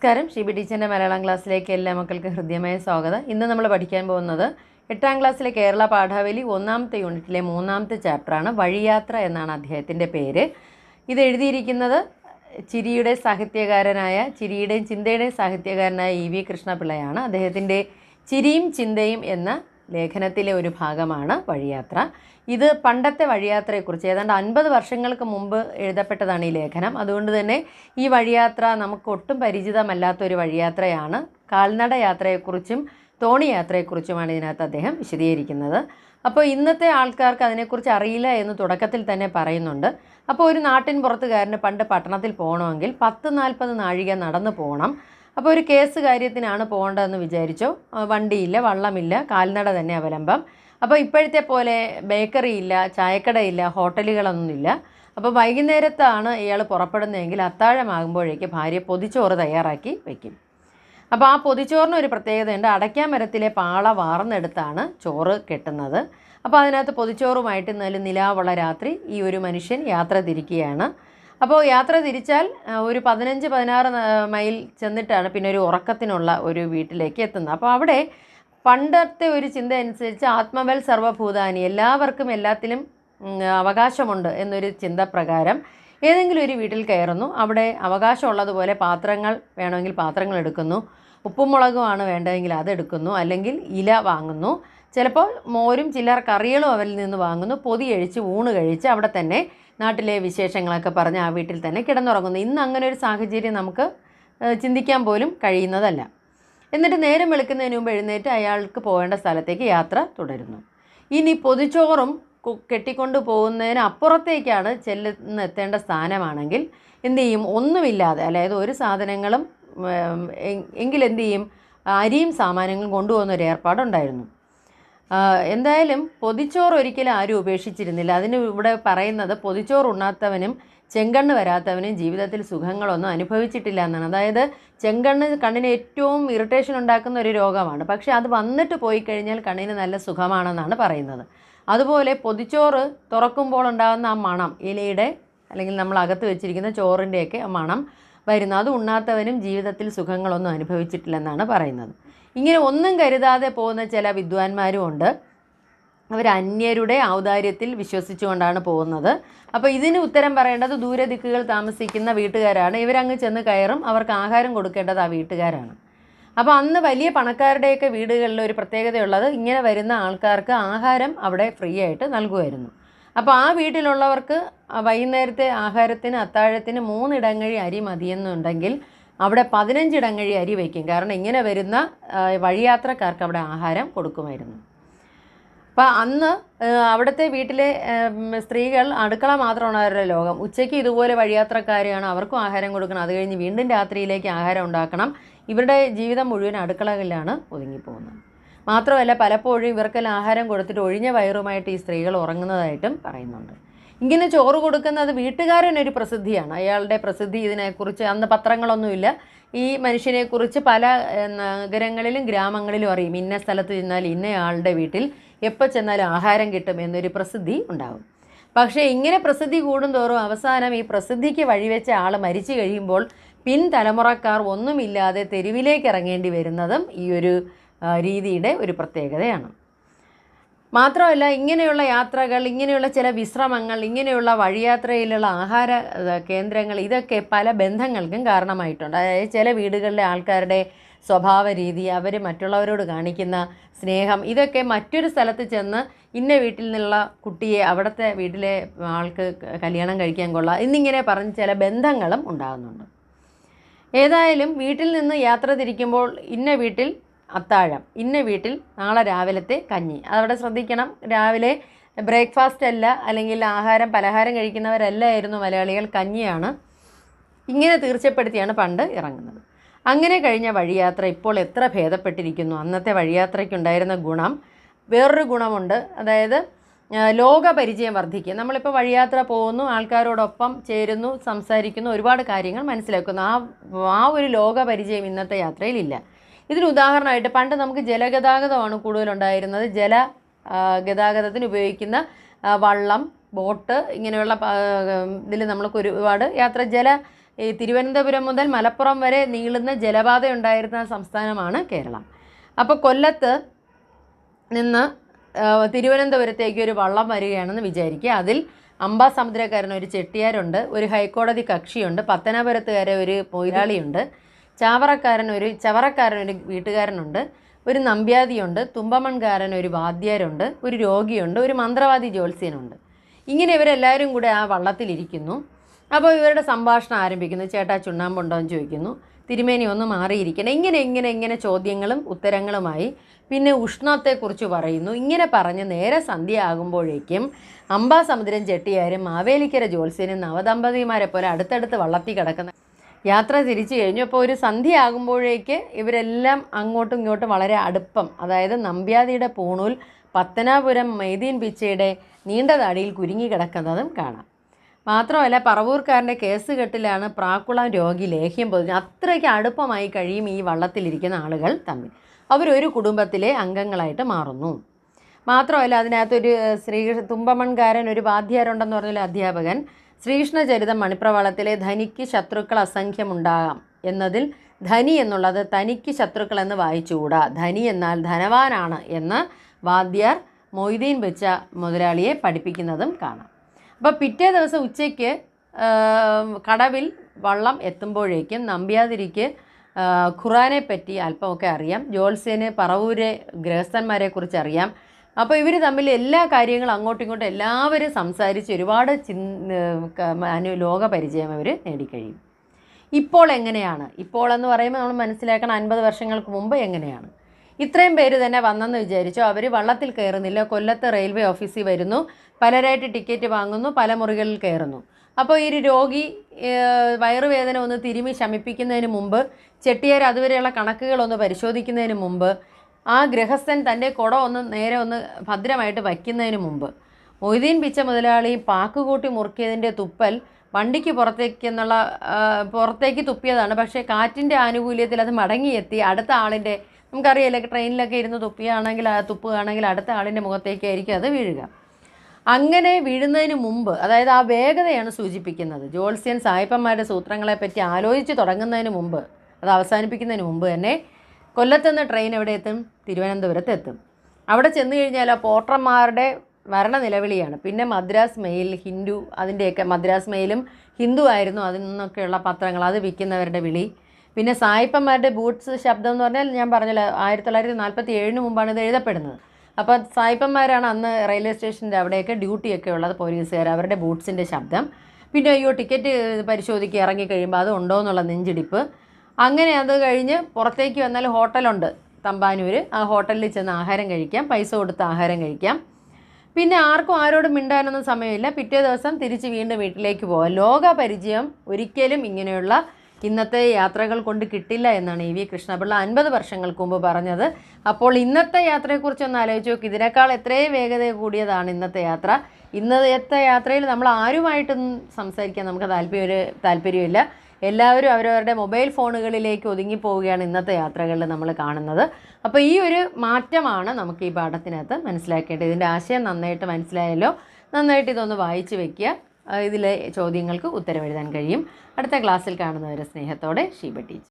നമസ്കാരം. ഷിബി ടീച്ചറിന്റെ മലയാളം ക്ലാസ്സിലേക്ക് എല്ലാ മക്കൾക്കും ഹൃദ്യമായ സ്വാഗതം. ഇന്ന് നമ്മൾ പഠിക്കാൻ പോകുന്നത് എട്ടാം ക്ലാസ്സിലെ കേരള പാഠാവലി ഒന്നാമത്തെ യൂണിറ്റിലെ മൂന്നാമത്തെ ചാപ്റ്ററാണ് വഴിയാത്ര എന്നാണ് അദ്ദേഹത്തിന്റെ പേര്. ഇത് എഴുതിയിരിക്കുന്നത് ചിരിയുടെ സാഹിത്യകാരനായ ചിരിയുടെയും ചിന്തയുടെയും സാഹിത്യകാരനായ ഇ വി കൃഷ്ണപിള്ളയാണ്. അദ്ദേഹത്തിന്റെ ചിരിയും ചിന്തയും എന്ന ലേഖനത്തിലെ ഒരു ഭാഗമാണ് വഴിയാത്ര. ഇത് പണ്ടത്തെ വഴിയാത്രയെക്കുറിച്ച് ഏതാണ്ട് അൻപത് വർഷങ്ങൾക്ക് മുമ്പ് എഴുതപ്പെട്ടതാണ് ഈ ലേഖനം. അതുകൊണ്ട് തന്നെ ഈ വഴിയാത്ര നമുക്ക് ഒട്ടും പരിചിതമല്ലാത്ത ഒരു വഴിയാത്രയാണ്. കാൽനട യാത്രയെക്കുറിച്ചും തോണി യാത്രയെക്കുറിച്ചുമാണ് ഇതിനകത്ത് അദ്ദേഹം വിശദീകരിക്കുന്നത്. അപ്പോൾ ഇന്നത്തെ ആൾക്കാർക്ക് അതിനെക്കുറിച്ച് അറിയില്ല എന്ന് തുടക്കത്തിൽ തന്നെ പറയുന്നുണ്ട്. അപ്പോൾ ഒരു നാട്ടിൻ പുറത്തുകാരന് പണ്ട് പട്ടണത്തിൽ പോകണമെങ്കിൽ പത്ത് നാൽപ്പത് നാഴിക നടന്നു പോകണം. അപ്പോൾ ഒരു കേസ് കാര്യത്തിനാണ് പോകേണ്ടതെന്ന് വിചാരിച്ചോ. വണ്ടിയില്ല വള്ളമില്ല കാൽനട തന്നെ അവലംബം. അപ്പോൾ ഇപ്പോഴത്തെ പോലെ ബേക്കറി ഇല്ല ചായക്കടയില്ല ഹോട്ടലുകളൊന്നുമില്ല. അപ്പോൾ വൈകുന്നേരത്താണ് ഇയാൾ പുറപ്പെടുന്നതെങ്കിൽ അത്താഴമാകുമ്പോഴേക്ക് ഭാര്യ പൊതിച്ചോറ് തയ്യാറാക്കി വയ്ക്കും അപ്പോൾ ആ പൊതിച്ചോറിന് ഒരു പ്രത്യേകതയുണ്ട്. അടയ്ക്കാൻ മരത്തിലെ പാള വാർന്നെടുത്താണ് ചോറ് കെട്ടുന്നത്. അപ്പോൾ അതിനകത്ത് പൊതിച്ചോറുമായിട്ട് നല്ല നിലാവുള്ള രാത്രി ഈ ഒരു മനുഷ്യൻ യാത്ര തിരിക്കുകയാണ്. അപ്പോൾ യാത്ര തിരിച്ചാൽ ഒരു പതിനഞ്ച് പതിനാറ് മൈൽ ചെന്നിട്ടാണ് പിന്നെ ഒരു ഉറക്കത്തിനുള്ള ഒരു വീട്ടിലേക്ക് എത്തുന്നത്. അപ്പോൾ അവിടെ പണ്ടത്തെ ഒരു ചിന്ത അനുസരിച്ച് ആത്മബൽ സർവഭൂതാനി എല്ലാവർക്കും എല്ലാത്തിലും അവകാശമുണ്ട് എന്നൊരു ചിന്ത പ്രകാരം ഏതെങ്കിലും ഒരു വീട്ടിൽ കയറുന്നു. അവിടെ അവകാശമുള്ളതുപോലെ പാത്രങ്ങൾ വേണമെങ്കിൽ പാത്രങ്ങൾ എടുക്കുന്നു. ഉപ്പും മുളകുമാണ് വേണ്ടതെങ്കിൽ അതെടുക്കുന്നു അല്ലെങ്കിൽ ഇല വാങ്ങുന്നു. ചിലപ്പോൾ മോരും ചിലർ കറികളും അവരിൽ നിന്ന് വാങ്ങുന്നു പൊതി കഴിച്ച് ഊണ് കഴിച്ച് അവിടെ തന്നെ നാട്ടിലെ വിശേഷങ്ങളൊക്കെ പറഞ്ഞ് ആ വീട്ടിൽ തന്നെ കിടന്നുറങ്ങുന്നു. ഇന്ന് അങ്ങനെ ഒരു സാഹചര്യം നമുക്ക് ചിന്തിക്കാൻ പോലും കഴിയുന്നതല്ല. എന്നിട്ട് നേരം വെളുക്കുന്നതിന് മുമ്പ് എഴുന്നേറ്റ് അയാൾക്ക് പോകേണ്ട സ്ഥലത്തേക്ക് യാത്ര തുടരുന്നു. ഇനി പൊതിച്ചോറും കെട്ടിക്കൊണ്ട് പോകുന്നതിന് അപ്പുറത്തേക്കാണ് ചെല്ലുന്ന എത്തേണ്ട സ്ഥാനമാണെങ്കിൽ എന്തു ചെയ്യും? ഒന്നുമില്ലാതെ അതായത് ഒരു സാധനങ്ങളും എങ്കിൽ എന്ത് ചെയ്യും? അരിയും സാമാനങ്ങളും കൊണ്ടുപോകുന്ന ഒരു ഏർപ്പാടുണ്ടായിരുന്നു. എന്തായാലും പൊതിച്ചോറ് ഒരിക്കലും ആരും ഉപേക്ഷിച്ചിരുന്നില്ല. അതിന് ഇവിടെ പറയുന്നത് പൊതിച്ചോറ് ഉണ്ണാത്തവനും ചെങ്കണ്ണ് വരാത്തവനും ജീവിതത്തിൽ സുഖങ്ങളൊന്നും അനുഭവിച്ചിട്ടില്ല എന്നാണ്. അതായത് ചെങ്കണ്ണ് കണ്ണിന് ഏറ്റവും ഇറിറ്റേഷൻ ഉണ്ടാക്കുന്ന ഒരു രോഗമാണ്. പക്ഷേ അത് വന്നിട്ട് പോയി കഴിഞ്ഞാൽ കണ്ണിന് നല്ല സുഖമാണെന്നാണ് പറയുന്നത്. അതുപോലെ പൊതിച്ചോറ് തുറക്കുമ്പോൾ ഉണ്ടാകുന്ന ആ മണം ഇലയുടെ അല്ലെങ്കിൽ നമ്മൾ അകത്ത് വെച്ചിരിക്കുന്ന ചോറിന്റെയൊക്കെ മണം വരുന്നു. അത് ഉണ്ണാത്തവനും ജീവിതത്തിൽ സുഖങ്ങളൊന്നും അനുഭവിച്ചിട്ടില്ലെന്നാണ് പറയുന്നത്. ഇങ്ങനെ ഒന്നും കരുതാതെ പോകുന്ന ചില വിദ്വാൻമാരും ഉണ്ട്. അവർ അന്യരുടെ ഔദാര്യത്തിൽ വിശ്വസിച്ചുകൊണ്ടാണ് പോകുന്നത്. അപ്പോൾ ഇതിന് ഉത്തരം പറയേണ്ടത് ദൂരദിക്കുകൾ താമസിക്കുന്ന വീട്ടുകാരാണ്. ഇവരങ്ങ് ചെന്ന് കയറും അവർക്ക് ആഹാരം കൊടുക്കേണ്ടത് ആ വീട്ടുകാരാണ്. അപ്പോൾ അന്ന് വലിയ പണക്കാരുടെയൊക്കെ വീടുകളിൽ ഒരു പ്രത്യേകതയുള്ളത് ഇങ്ങനെ വരുന്ന ആൾക്കാർക്ക് ആഹാരം അവിടെ ഫ്രീ ആയിട്ട് നൽകുമായിരുന്നു. അപ്പോൾ ആ വീട്ടിലുള്ളവർക്ക് വൈകുന്നേരത്തെ ആഹാരത്തിന് അത്താഴത്തിന് മൂന്നിടങ്ങഴി അരി മതിയെന്നുണ്ടെങ്കിൽ അവിടെ പതിനഞ്ച് ഇടങ്ങഴി അരി വയ്ക്കും. കാരണം ഇങ്ങനെ വരുന്ന വഴിയാത്രക്കാർക്ക് അവിടെ ആഹാരം കൊടുക്കുമായിരുന്നു. അപ്പം അന്ന് അവിടുത്തെ വീട്ടിലെ സ്ത്രീകൾ അടുക്കള മാത്രമാണ് അവരുടെ ലോകം. ഉച്ചയ്ക്ക് ഇതുപോലെ വഴിയാത്രക്കാരെയാണ് അവർക്കും ആഹാരം കൊടുക്കണം. അത് കഴിഞ്ഞ് വീണ്ടും രാത്രിയിലേക്ക് ആഹാരം ഉണ്ടാക്കണം. ഇവരുടെ ജീവിതം മുഴുവൻ അടുക്കളകളിലാണ് ഒതുങ്ങിപ്പോകുന്നത്. മാത്രമല്ല പലപ്പോഴും ഇവർക്കെല്ലാം ആഹാരം കൊടുത്തിട്ട് ഒഴിഞ്ഞ വയറുമായിട്ട് ഈ സ്ത്രീകൾ ഉറങ്ങുന്നതായിട്ടും പറയുന്നുണ്ട്. ഇങ്ങനെ ചോറ് കൊടുക്കുന്നത് വീട്ടുകാരനൊരു പ്രസിദ്ധിയാണ്. അയാളുടെ പ്രസിദ്ധി ഇതിനെക്കുറിച്ച് അന്ന് പത്രങ്ങളൊന്നുമില്ല. ഈ മനുഷ്യനെക്കുറിച്ച് പല നഗരങ്ങളിലും ഗ്രാമങ്ങളിലും അറിയും. ഇന്ന സ്ഥലത്ത് ചെന്നാൽ ഇന്നയാളുടെ വീട്ടിൽ എപ്പോൾ ചെന്നാലും ആഹാരം കിട്ടും എന്നൊരു പ്രസിദ്ധി ഉണ്ടാകും പക്ഷേ ഇങ്ങനെ പ്രസിദ്ധി കൂടുന്തോറും അവസാനം ഈ പ്രസിദ്ധിക്ക് വഴിവെച്ച ആൾ മരിച്ചു കഴിയുമ്പോൾ പിൻതലമുറക്കാർ ഒന്നുമില്ലാതെ തെരുവിലേക്ക് ഇറങ്ങേണ്ടി വരുന്നതും ഈ ഒരു രീതിയുടെ ഒരു പ്രത്യേകതയാണ്. മാത്രമല്ല ഇങ്ങനെയുള്ള യാത്രകൾ ഇങ്ങനെയുള്ള ചില വിശ്രമങ്ങൾ ഇങ്ങനെയുള്ള വഴിയാത്രയിലുള്ള ആഹാര കേന്ദ്രങ്ങൾ ഇതൊക്കെ പല ബന്ധങ്ങൾക്കും കാരണമായിട്ടുണ്ട്. അതായത് ചില വീടുകളിലെ ആൾക്കാരുടെ സ്വഭാവ രീതി അവർ മറ്റുള്ളവരോട് കാണിക്കുന്ന സ്നേഹം ഇതൊക്കെ മറ്റൊരു സ്ഥലത്ത് ചെന്ന് ഇന്ന വീട്ടിൽ നിന്നുള്ള കുട്ടിയെ അവിടുത്തെ വീട്ടിലെ ആൾക്ക് കല്യാണം കഴിക്കാൻ കൊള്ളാം എന്നിങ്ങനെ പറഞ്ഞ് ചില ബന്ധങ്ങളും ഉണ്ടാകുന്നുണ്ട്. ഏതായാലും വീട്ടിൽ നിന്ന് യാത്ര തിരിക്കുമ്പോൾ ഇന്ന വീട്ടിൽ അത്താഴം. ഇന്ന വീട്ടിൽ നാളെ രാവിലത്തെ കഞ്ഞി. അതവിടെ ശ്രദ്ധിക്കണം. രാവിലെ ബ്രേക്ക്ഫാസ്റ്റ് അല്ല അല്ലെങ്കിൽ ആഹാരം പലഹാരം കഴിക്കുന്നവരല്ലായിരുന്നു മലയാളികൾ കഞ്ഞിയാണ്. ഇങ്ങനെ തീർച്ചപ്പെടുത്തിയാണ് പണ്ട് ഇറങ്ങുന്നത്. അങ്ങനെ കഴിഞ്ഞ വഴിയാത്ര ഇപ്പോൾ എത്ര ഭേദപ്പെട്ടിരിക്കുന്നു. അന്നത്തെ വഴിയാത്രയ്ക്കുണ്ടായിരുന്ന ഗുണം വേറൊരു ഗുണമുണ്ട്. അതായത് ലോകപരിചയം വർദ്ധിക്കുക നമ്മളിപ്പോൾ വഴിയാത്ര പോകുന്നു ആൾക്കാരോടൊപ്പം ചേരുന്നു സംസാരിക്കുന്നു ഒരുപാട് കാര്യങ്ങൾ മനസ്സിലാക്കുന്നു. ആ ആ ഒരു ലോകപരിചയം ഇന്നത്തെ യാത്രയിലില്ല ഇതിന് ഉദാഹരണമായിട്ട് പണ്ട് നമുക്ക് ജലഗതാഗതമാണ് കൂടുതലുണ്ടായിരുന്നത്. ജല ഗതാഗതത്തിന് ഉപയോഗിക്കുന്ന വള്ളം ബോട്ട് ഇങ്ങനെയുള്ള ഇതിൽ നമ്മൾക്ക് ഒരുപാട് യാത്ര ജല ഈ തിരുവനന്തപുരം മുതൽ മലപ്പുറം വരെ നീളുന്ന ജലപാത ഉണ്ടായിരുന്ന സംസ്ഥാനമാണ് കേരളം. അപ്പോൾ കൊല്ലത്ത് നിന്ന് തിരുവനന്തപുരത്തേക്ക് ഒരു വള്ളം വരികയാണെന്ന് വിചാരിക്കുക. അതിൽ അംബാസമുദ്രക്കാരൻ ഒരു ചെട്ടിയാരുണ്ട് ഒരു ഹൈക്കോടതി കക്ഷിയുണ്ട് പത്തനാപുരത്തുകാരെ ഒരു പൊയിലാളിയുണ്ട് ചാവറക്കാരൻ ഒരു ചവറക്കാരൻ ഒരു വീട്ടുകാരനുണ്ട് ഒരു നമ്പ്യാതിയുണ്ട് തുമ്പമൺകാരൻ ഒരു വാദ്യാരുണ്ട് ഒരു രോഗിയുണ്ട് ഒരു മന്ത്രവാദി ജ്യോത്സ്യനുണ്ട്. ഇങ്ങനെ ഇവരെല്ലാവരും കൂടെ ആ വള്ളത്തിലിരിക്കുന്നു. അപ്പോൾ ഇവരുടെ സംഭാഷണം ആരംഭിക്കുന്നു. ചേട്ടാ ചുണ്ണാമ്പുണ്ടോ എന്ന് ചോദിക്കുന്നു. തിരുമേനി ഒന്ന് മാറിയിരിക്കണം. ഇങ്ങനെ ഇങ്ങനെ ഇങ്ങനെ ചോദ്യങ്ങളും ഉത്തരങ്ങളുമായി പിന്നെ ഉഷ്ണത്തെക്കുറിച്ച് പറയുന്നു. ഇങ്ങനെ പറഞ്ഞ് നേരെ സന്ധ്യ ആകുമ്പോഴേക്കും അംബാസമുദ്രം ചെട്ടിയാരും മാവേലിക്കര ജ്യോത്സ്യനും നവദമ്പതിമാരെ പോലെ അടുത്തടുത്ത് വള്ളത്തിൽ കിടക്കുന്ന യാത്ര തിരിച്ചു കഴിഞ്ഞു. അപ്പോൾ ഒരു സന്ധ്യയാകുമ്പോഴേക്ക് ഇവരെല്ലാം അങ്ങോട്ടും ഇങ്ങോട്ടും വളരെ അടുപ്പം. അതായത് നമ്പ്യാതിയുടെ പൂണൂൽ പത്തനാപുരം മൈദീൻ പിച്ചയുടെ നീണ്ട താടിയിൽ കുരുങ്ങി കിടക്കുന്നതും കാണാം. മാത്രമല്ല പറവൂർക്കാരന്റെ കേസ് കെട്ടിലാണ് പ്രാക്കുളം രോഗി ലേഹ്യം പൊതിഞ്ഞ് അത്രയ്ക്ക് അടുപ്പമായി കഴിയും ഈ വള്ളത്തിലിരിക്കുന്ന ആളുകൾ തമ്മിൽ. അവരൊരു കുടുംബത്തിലെ അംഗങ്ങളായിട്ട് മാറുന്നു. മാത്രമല്ല അതിനകത്തൊരു ശ്രീകൃഷ്ണ ശ്രീ തുമ്പമൺകാരൻ ഒരു വാദ്യാരുണ്ടെന്ന് പറഞ്ഞൊരു അധ്യാപകൻ ശ്രീകൃഷ്ണചരിതം മണിപ്രവാളത്തിലെ ധനിക്ക് ശത്രുക്കൾ അസംഖ്യമുണ്ടാകാം. എന്നതിൽ ധനി എന്നുള്ളത് തനിക്ക് ശത്രുക്കൾ എന്ന് വായിച്ചുകൂടാ. ധനി എന്നാൽ ധനവാനാണ് എന്ന് വാദ്യർ മൊയ്തീൻ വെച്ച മുതലാളിയെ പഠിപ്പിക്കുന്നതും കാണാം. അപ്പോൾ പിറ്റേ ദിവസം ഉച്ചയ്ക്ക് കടവിൽ വള്ളം എത്തുമ്പോഴേക്കും നമ്പ്യാതിരിക്ക് ഖുറാനെ പറ്റി അല്പമൊക്കെ അറിയാം. ജോത്സ്യന് പറവൂരെ ഗൃഹസ്ഥന്മാരെ കുറിച്ച് അറിയാം അപ്പോൾ ഇവർ തമ്മിൽ എല്ലാ കാര്യങ്ങളും അങ്ങോട്ടും ഇങ്ങോട്ടും എല്ലാവരും സംസാരിച്ച് ഒരുപാട് ചിൻ ലോകപരിചയം അവർ നേടിക്കഴിയും. ഇപ്പോൾ എങ്ങനെയാണ്? ഇപ്പോൾ എന്ന് പറയുമ്പോൾ നമ്മൾ മനസ്സിലാക്കണം അൻപത് വർഷങ്ങൾക്ക് മുമ്പ് എങ്ങനെയാണ്. ഇത്രയും പേര് തന്നെ വന്നെന്ന് വിചാരിച്ചു. അവർ വള്ളത്തിൽ കയറുന്നില്ല. കൊല്ലത്ത് റെയിൽവേ ഓഫീസിൽ വരുന്നു. പലരായിട്ട് ടിക്കറ്റ് വാങ്ങുന്നു. പല മുറികളിൽ കയറുന്നു. അപ്പോൾ ഈ രോഗി വയറുവേദന ഒന്ന് തിരുമി ശമിപ്പിക്കുന്നതിന് മുമ്പ് ചെട്ടിയാർ അതുവരെയുള്ള കണക്കുകളൊന്ന് പരിശോധിക്കുന്നതിന് മുമ്പ് ആ ഗൃഹസ്ഥൻ തന്റെ കുടം ഒന്ന് നേരെ ഒന്ന് ഭദ്രമായിട്ട് വയ്ക്കുന്നതിന് മുമ്പ് മൊയ്തീൻ പിച്ച മുതലാളി പാക്കുകൂട്ടി മുറുക്കിയതിന്റെ തുപ്പൽ വണ്ടിക്ക് പുറത്തേക്ക് എന്നുള്ള പുറത്തേക്ക് തുപ്പിയതാണ്. പക്ഷേ കാറ്റിന്റെ ആനുകൂല്യത്തിൽ അത് മടങ്ങിയെത്തി. അടുത്ത ആളിന്റെ നമുക്കറിയാലോ ട്രെയിനിലൊക്കെ ഇരുന്ന് തുപ്പിയാണെങ്കിൽ ആ തുപ്പുകയാണെങ്കിൽ അടുത്ത ആളിന്റെ മുഖത്തേക്കായിരിക്കും അത് വീഴുക. അങ്ങനെ വീഴുന്നതിന് മുമ്പ് അതായത് ആ വേഗതയാണ് സൂചിപ്പിക്കുന്നത്. ജോൾസ്യൻ സായിപ്പന്മാരുടെ സൂത്രങ്ങളെപ്പറ്റി ആലോചിച്ച് തുടങ്ങുന്നതിന് മുമ്പ് അത് അവസാനിപ്പിക്കുന്നതിന് മുമ്പ് തന്നെ കൊല്ലത്തുനിന്ന് ട്രെയിൻ എവിടെ എത്തും? തിരുവനന്തപുരത്ത് എത്തും. അവിടെ ചെന്ന് കഴിഞ്ഞാൽ ആ പോട്ടർമാരുടെ മരണ നിലവിളിയാണ് പിന്നെ മദ്രാസ് മെയിൽ ഹിന്ദു അതിന്റെയൊക്കെ മദ്രാസ് മെയിലും ഹിന്ദു ആയിരുന്നു. അതിൽ നിന്നൊക്കെയുള്ള പത്രങ്ങൾ അത് വിൽക്കുന്നവരുടെ വിളി. പിന്നെ സായിപ്പന്മാരുടെ ബൂട്ട്സ് ശബ്ദം എന്ന് പറഞ്ഞാൽ ഞാൻ പറഞ്ഞല്ലോ ആയിരത്തി തൊള്ളായിരത്തി നാൽപ്പത്തി ഏഴിന് മുമ്പാണ് ഇത് എഴുതപ്പെടുന്നത്. അപ്പോൾ സായിപ്പന്മാരാണ് അന്ന് റെയിൽവേ സ്റ്റേഷന്റെ അവിടെയൊക്കെ ഡ്യൂട്ടിയൊക്കെ ഉള്ളത് പോലീസുകാർ അവരുടെ ബൂട്ട്സിന്റെ ശബ്ദം. പിന്നെ അയ്യോ ടിക്കറ്റ് പരിശോധിക്കുക ഇറങ്ങിക്കഴിയുമ്പോൾ അത് ഉണ്ടോ എന്നുള്ള നെഞ്ചിടിപ്പ്. അങ്ങനെ അത് കഴിഞ്ഞ് പുറത്തേക്ക് വന്നാൽ ഹോട്ടലുണ്ട് തമ്പാനൂർ ആ ഹോട്ടലിൽ ചെന്ന് ആഹാരം കഴിക്കാം പൈസ കൊടുത്ത് ആഹാരം കഴിക്കാം. പിന്നെ ആർക്കും ആരോടും മിണ്ടാനൊന്നും സമയമില്ല. പിറ്റേ ദിവസം തിരിച്ച് വീണ്ടും വീട്ടിലേക്ക് പോകാം ലോക പരിചയം ഒരിക്കലും ഇങ്ങനെയുള്ള ഇന്നത്തെ യാത്രകൾ കൊണ്ട് കിട്ടില്ല എന്നാണ് ഇ വി കൃഷ്ണപിള്ള അൻപത് വർഷങ്ങൾക്ക് മുമ്പ് പറഞ്ഞത്. അപ്പോൾ ഇന്നത്തെ യാത്രയെക്കുറിച്ച് ഒന്ന് ആലോചിച്ച് നോക്കി. ഇതിനേക്കാൾ എത്രയും വേഗത കൂടിയതാണ് ഇന്നത്തെ യാത്ര. ഇന്നത്തെ യാത്രയിൽ നമ്മൾ ആരുമായിട്ടും സംസാരിക്കാൻ നമുക്ക് താല്പര്യം ഒരു താല്പര്യമില്ല. എല്ലാവരും അവരവരുടെ മൊബൈൽ ഫോണുകളിലേക്ക് ഒതുങ്ങി പോവുകയാണ് ഇന്നത്തെ യാത്രകളിൽ നമ്മൾ കാണുന്നത്. അപ്പോൾ ഈ ഒരു മാറ്റമാണ് നമുക്ക് ഈ പാഠത്തിനകത്ത് മനസ്സിലാക്കേണ്ടത്. ഇതിന്റെ ആശയം നന്നായിട്ട് മനസ്സിലായല്ലോ. നന്നായിട്ട് ഇതൊന്ന് വായിച്ച് വെക്കുക. ഇതിലെ ചോദ്യങ്ങൾക്ക് ഉത്തരവെഴുതാൻ കഴിയും. അടുത്ത ക്ലാസ്സിൽ കാണുന്നവരെ സ്നേഹത്തോടെ ഷീബ ടീച്ചർ.